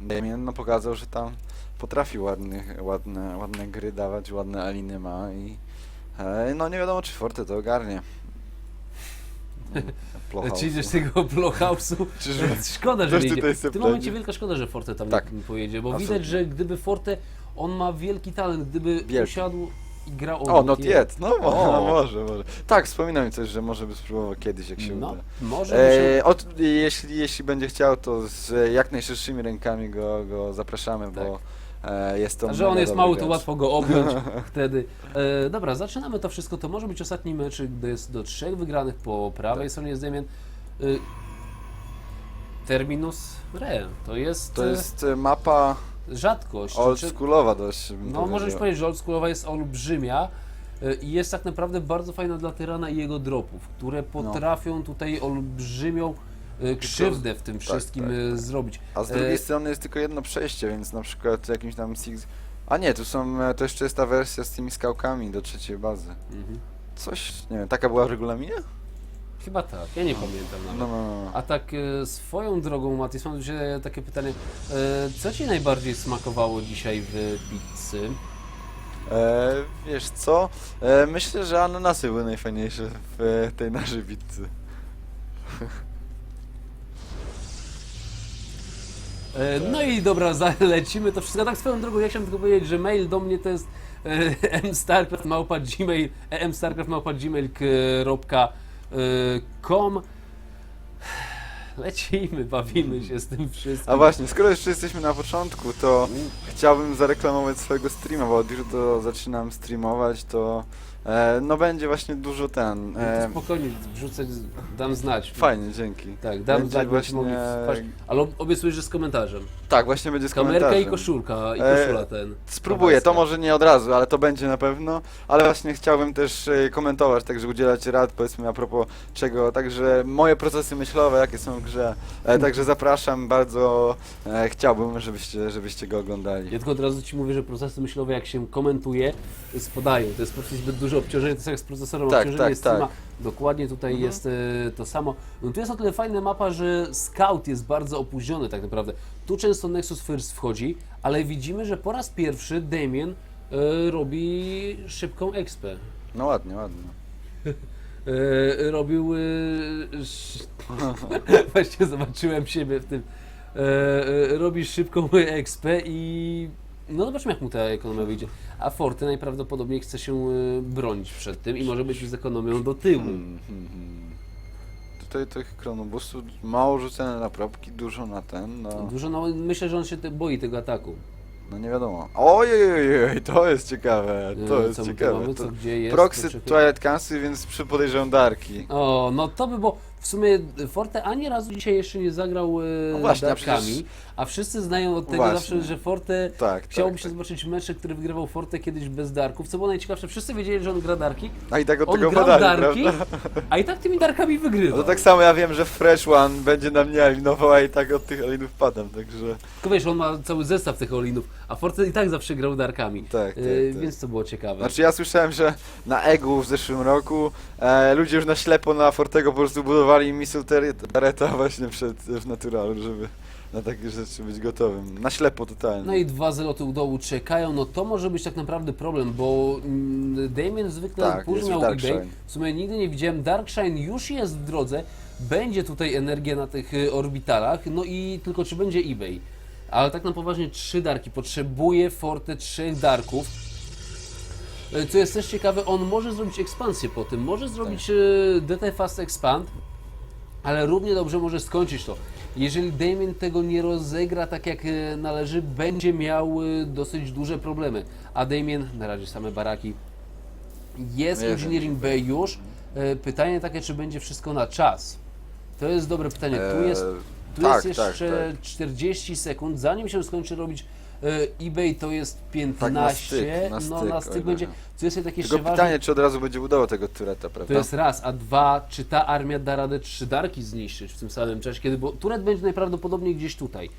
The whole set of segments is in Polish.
Damien no, pokazał, że tam potrafi ładny, ładne, ładne gry dawać, ładne aliny ma i e, no nie wiadomo czy Forte to ogarnie. Czy idziesz z tego Blockhouse'u? Czyż- Szkoda, że nie idzie. W tym momencie wielka szkoda, że Forte tam Tak. nie pojedzie, bo Absolutnie. widać, że gdyby Forte, on ma wielki talent, gdyby Wielki. usiadł i grał O, not yet. No, mo- O. no może, może. Tak, wspominał mi coś, że może by spróbował kiedyś, jak się No, uda. może by się... E, od, jeśli, jeśli będzie chciał, to z jak najszerszymi rękami go, go zapraszamy, bo e, jest to A że on mega jest dobry mały, to gracz. łatwo go objąć wtedy. E, dobra, zaczynamy to wszystko. To może być ostatni mecz, gdy jest do trzech wygranych po prawej Tak. stronie jest Demian. E, terminus re. To jest, To e, jest e, mapa rzadkość. Czy- oldschoolowa dość. bym No możesz powiedział. powiedzieć, że oldschoolowa jest olbrzymia e, i jest tak naprawdę bardzo fajna dla Tyrana i jego dropów, które No. potrafią tutaj olbrzymią e, krzywdę w tym wszystkim tak, e, tak. zrobić. A z drugiej E, strony jest tylko jedno przejście, więc na przykład jakimś tam Six... A nie, tu są, e, to jeszcze jest ta wersja z tymi skałkami do trzeciej bazy. Mhm. Coś, nie wiem, taka była w regulaminie? Chyba tak, ja nie pamiętam nawet. No, no, no. A tak e, swoją drogą, Matis, mam Ciebie takie pytanie. E, co Ci najbardziej smakowało dzisiaj w pizzy? E, wiesz co? E, myślę, że ananasy były najfajniejsze w e, tej naszej pizzy. E, no i dobra, zalecimy to wszystko. Tak swoją drogą, ja chciałem tylko powiedzieć, że mail do mnie to jest e, mstarcraft.gmail emstarcraft.gmail.com Lecimy, bawimy się z tym wszystkim. A właśnie, skoro jeszcze jesteśmy na początku, to chciałbym zareklamować swojego streama, bo od jutro zaczynam streamować, to e, no będzie właśnie dużo ten... No to E, spokojnie, wrzucę, dam znać. fajnie, dzięki. Tak, dam Będzie znać, mogli właśnie- wpaść. Ale obiecuję, że z komentarzem. Tak, właśnie będzie z Kamerka i komentarzem. koszulka, i E, koszula ten. Spróbuję, to Kowalska. może nie od razu, ale to będzie na pewno. Ale właśnie chciałbym też e, komentować, także udzielać rad, powiedzmy a propos czego, także moje procesy myślowe, jakie są w grze. E, także zapraszam, bardzo e, chciałbym, żebyście, żebyście go oglądali. Ja tylko od razu Ci mówię, że procesy myślowe jak się komentuje, spadają. To jest po prostu zbyt duże obciążenie, to jest jak z procesorem, Tak, obciążenie tak, jest tak. Dokładnie tutaj Mhm. jest e, to samo. No tu jest o tyle fajna mapa, że Scout jest bardzo opóźniony tak naprawdę. Tu często Nexus First wchodzi, ale widzimy, że po raz pierwszy Damien e, robi szybką expę. No ładnie, ładnie. E, robił. Właśnie zobaczyłem siebie w tym. Robi szybką expę i. No zobaczmy jak mu ta ekonomia wyjdzie. A Forty najprawdopodobniej chce się e, bronić przed tym i może być z ekonomią do tyłu. Hmm, hmm, hmm. Tutaj tych chronobusów mało rzucone na probki, dużo na ten, Dużo, no, myślę, że on się te, boi tego ataku. no nie wiadomo. Ojej, to jest ciekawe, to E, jest co my tu ciekawe. mamy, To co gdzie jest? Proxy Poczekaj. Twilight Council, więc przy podejrzewam Darki. O, no to by, bo w sumie Forte ani razu dzisiaj jeszcze nie zagrał e, No właśnie, a Darkami, przecież- a wszyscy znają od tego Właśnie. zawsze, że Forte Tak, chciałoby tak, się tak. zobaczyć mecze, które wygrywał Forte kiedyś bez Darków. Co było najciekawsze, wszyscy wiedzieli, że on gra Darki, A i tak od on tego grał podali, Darki, prawda? a i tak tymi Darkami No wygrywał. to tak samo ja wiem, że Fresh One będzie na mnie eliminował, a i tak od tych elinów padam, także... Tylko wiesz, on ma cały zestaw tych olinów, a Forte i tak zawsze grał Darkami. Tak, tak, E, tak. Więc to było ciekawe. Znaczy ja słyszałem, że na EGU w zeszłym roku e, ludzie już na ślepo na Fortego po prostu budowali Missile Turreta właśnie przed, w Naturalu, żeby na takie rzeczy być gotowym. Na ślepo totalnie. No i dwa zeloty u dołu czekają, no to może być tak naprawdę problem, bo mm, Damien zwykle Tak, Darkshine. eBay. W sumie nigdy nie widziałem. Darkshine już jest w drodze, będzie tutaj energia na tych y, orbitalach, no i tylko czy będzie eBay. Ale tak na poważnie trzy darki, potrzebuje Forte trzech darków. Y, Co jest też ciekawe, on może zrobić ekspansję po tym, może zrobić Tak. y, DT Fast Expand, ale równie dobrze może skończyć to. Jeżeli Damien tego nie rozegra tak jak e, należy, będzie miał e, dosyć duże problemy. A Damien, na razie same baraki, jest No jest Engineering B już. E, Pytanie takie, czy będzie wszystko na czas? To jest dobre pytanie. Tu jest, tu tak, jest tak, jeszcze tak. 40 sekund, zanim się skończy robić e, eBay to jest 15, Tak, na styk, na no styk, na styk będzie. Tu jest takie Tylko jeszcze ważne, pytanie, czy od razu będzie budował tego Tureta, prawda? to jest raz, a dwa, czy ta armia da radę trzy darki zniszczyć w tym samym czasie, kiedy, bo Turet będzie najprawdopodobniej gdzieś tutaj,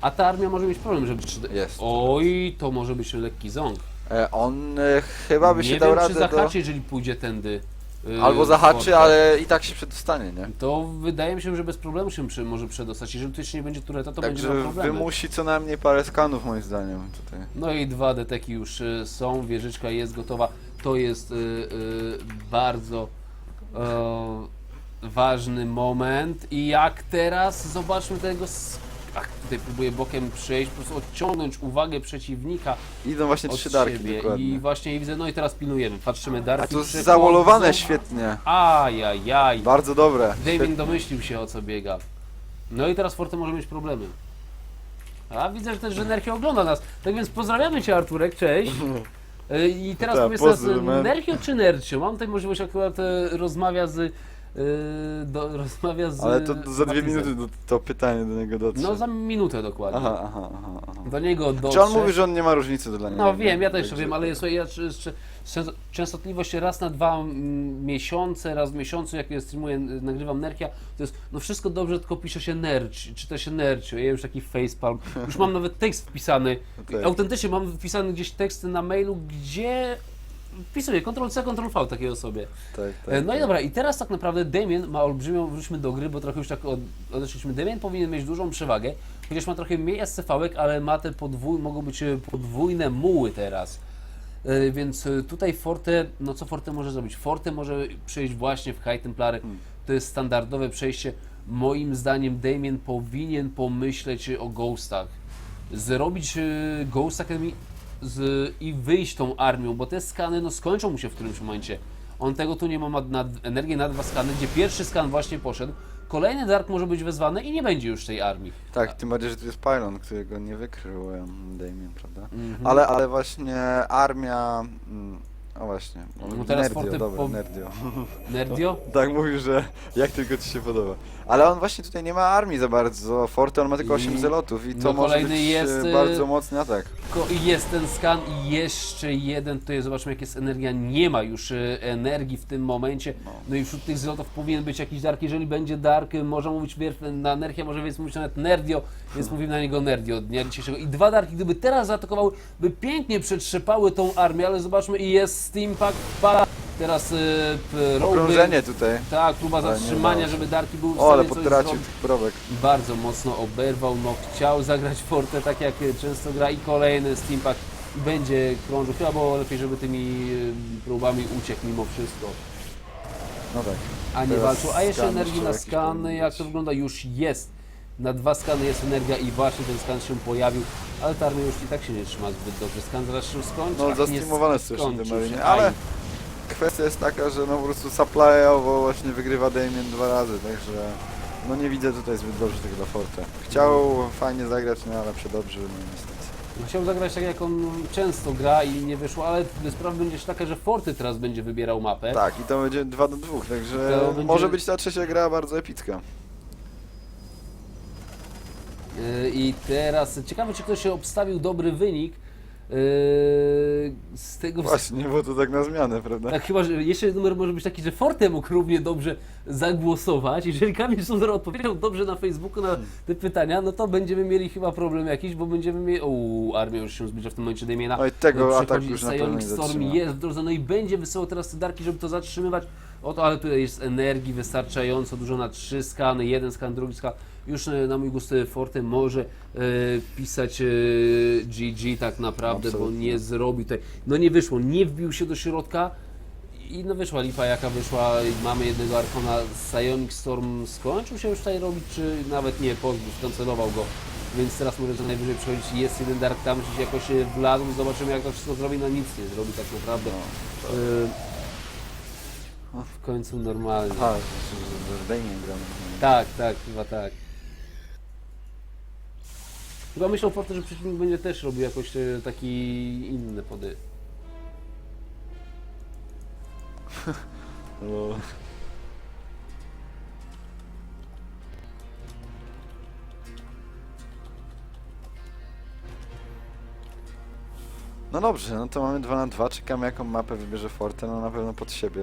a ta armia może mieć problem, żeby trzy... Jest. Oj, to może być lekki ząg. E, on e, chyba by Nie się wiem, dał czy radę do... zahaczy, jeżeli pójdzie tędy. Y, Albo zahaczy, ale i tak się przedostanie, nie? To wydaje mi się, że bez problemu się przy, może przedostać. Jeżeli tu jeszcze nie będzie tureta, to będzie Także miał problemy. wymusi co najmniej parę skanów moim zdaniem tutaj. No i dwa deteki już y, są, wieżyczka jest gotowa. To jest y, y, bardzo e, ważny moment. I jak teraz zobaczmy tego. s- tutaj próbuję bokiem przejść, po prostu odciągnąć uwagę przeciwnika Idą właśnie od trzy darki siebie. dokładnie. I właśnie widzę, no i teraz pilnujemy. Patrzymy, A darki tu przychodzą. zawolowane świetnie. Ajajaj. Bardzo dobre. Damien domyślił się o co biega. No i teraz Forte może mieć problemy. A widzę, że też że Nerchio ogląda nas. Tak więc pozdrawiamy Cię Arturek, cześć. E, I teraz Tak, powiedz pozdro, man. Nerchio czy Nercio? Mam tutaj możliwość akurat e, rozmawia z... e, Do, rozmawia z... Ale to za dwie Matizem. minuty do, to pytanie do niego dotrze. No za minutę dokładnie. Aha, aha, aha, aha. Do niego dotrze. Czy on mówi, że on nie ma różnicy dla niego? No wiem, ja też Także- wiem, ale jest, ja, czy- czy- często- częstotliwość raz na dwa mm, miesiące, raz w miesiącu, jak ja streamuję, nagrywam Nerkia, to jest, no wszystko dobrze, tylko pisze się Nerć, czyta się Nercio, ja już taki facepalm, już mam nawet tekst wpisany, Tak. autentycznie mam wpisany gdzieś teksty na mailu, gdzie wpisuję Ctrl-C, Ctrl-V takiej osobie. Tak, E, tak. No i tak. dobra, i teraz tak naprawdę Damien ma olbrzymią, wróćmy do gry, bo trochę już tak od, odeszliśmy. Damien powinien mieć dużą przewagę, chociaż ma trochę mniej SCV-ek, ale ma te podwój, mogą być e, podwójne muły teraz. E, Więc e, tutaj Forte, no co Forte może zrobić? Forte może przejść właśnie w High Templary. Hmm. To jest standardowe przejście. Moim zdaniem Damien powinien pomyśleć o Ghostach. Zrobić e, Ghost Academy z, i wyjść tą armią, bo te skany no, skończą mu się w którymś momencie. On tego tu nie ma, ma na, energię na dwa skany, gdzie pierwszy skan właśnie poszedł, kolejny Dark może być wezwany i nie będzie już tej armii. Tak, tym bardziej, że tu jest Pylon, którego nie wykrył Damien, prawda? Mhm. Ale, ale właśnie armia... Mm, o właśnie, on No teraz Nerdio, Forte dobra, po- Nerdio. Nerdio? Tak mówił, że jak tylko ci się podoba. Ale on właśnie tutaj nie ma armii za bardzo. Forte on ma tylko I- 8 zelotów i to no może kolejny być jest, e, y- bardzo mocny atak. Ko- i Jest ten skan i jeszcze jeden, tutaj zobaczmy jak jest energia, nie ma już e, energii w tym momencie, No. no i wśród tych zlotów powinien być jakiś Dark, jeżeli będzie Dark, y, można mówić wierf na Energia, może więc mówić nawet Nerdio, więc mówimy na niego Nerdio od dnia dzisiejszego. I dwa Darki, gdyby teraz zaatakowały, by pięknie przetrzepały tą armię, ale zobaczmy i jest Steampack, pa, teraz y, p- Okrążenie tutaj. tak, próba Ale nie zatrzymania, udało się. żeby Darki były w O, ale stanie coś potracił zrobić tych probek. bardzo mocno oberwał, no chciał zagrać Forte tak jak często gra i kolejny Steampack będzie krążył. Chyba było lepiej, żeby tymi y, próbami uciekł mimo wszystko, No tak. a nie Teraz walczył. A jeszcze skan energii jeszcze na jakiś powinien jak to wygląda, już jest. Na dwa skany jest energia i właśnie ten skan się pojawił, ale ta armia już i tak się nie trzyma zbyt dobrze. Skan zaraz się skończy. No te Marinie, się. ale kwestia jest taka, że no po prostu supplyowo właśnie wygrywa Damien dwa razy, także no nie widzę tutaj zbyt dobrze tego dla Forte. Chciał fajnie zagrać, no ale przedobrzył, no niestety. No, Chciał zagrać tak jak on często gra i nie wyszło, ale sprawa będzie taka, że Forty teraz będzie wybierał mapę. Tak, i to będzie 2 do 2, także będzie- może być ta trzecia gra bardzo epicka. I teraz ciekawe, czy ktoś się obstawił dobry wynik yy, z tego. Właśnie, bo to tak na zmianę, prawda? Tak, chyba, że jeszcze numer może być taki, że Forte mógł równie dobrze zagłosować. Jeżeli Kamil Sundar odpowiedział dobrze na Facebooku na te pytania, no to będziemy mieli chyba problem jakiś, bo będziemy mieli. Uuu, armia już się zbliża w tym momencie Damiena. Oj, tego Przychodzi ataku już na pewno Storm jest w drodze, no i będzie wysyłał teraz te darki, żeby to zatrzymywać. Oto, ale tutaj jest energii wystarczająco dużo na trzy skany, jeden skan, drugi skan. Już e, na mój gust e, Forte może e, pisać e, GG tak naprawdę, bo Absolutnie. nie zrobił tutaj. No nie wyszło, nie wbił się do środka. I no wyszła lipa jaka wyszła, i mamy jednego Arkona, Psionic Storm skończył się już tutaj robić, czy nawet nie, pozbył, skancelował go. Więc teraz może co najwyżej przychodzić, jest jeden Dark tam, gdzieś jakoś wlazł, zobaczymy jak to wszystko zrobi, no nic nie zrobi tak naprawdę. No, to... Y, w końcu normalnie. Aha, że, że, że gra. no. Tak, tak, chyba tak. Chyba myślał Forte, że przeciwnik będzie też robił jakoś e, taki inny pody. No. No dobrze, no to mamy 2 na 2, czekamy jaką mapę wybierze Forte, no na pewno pod siebie.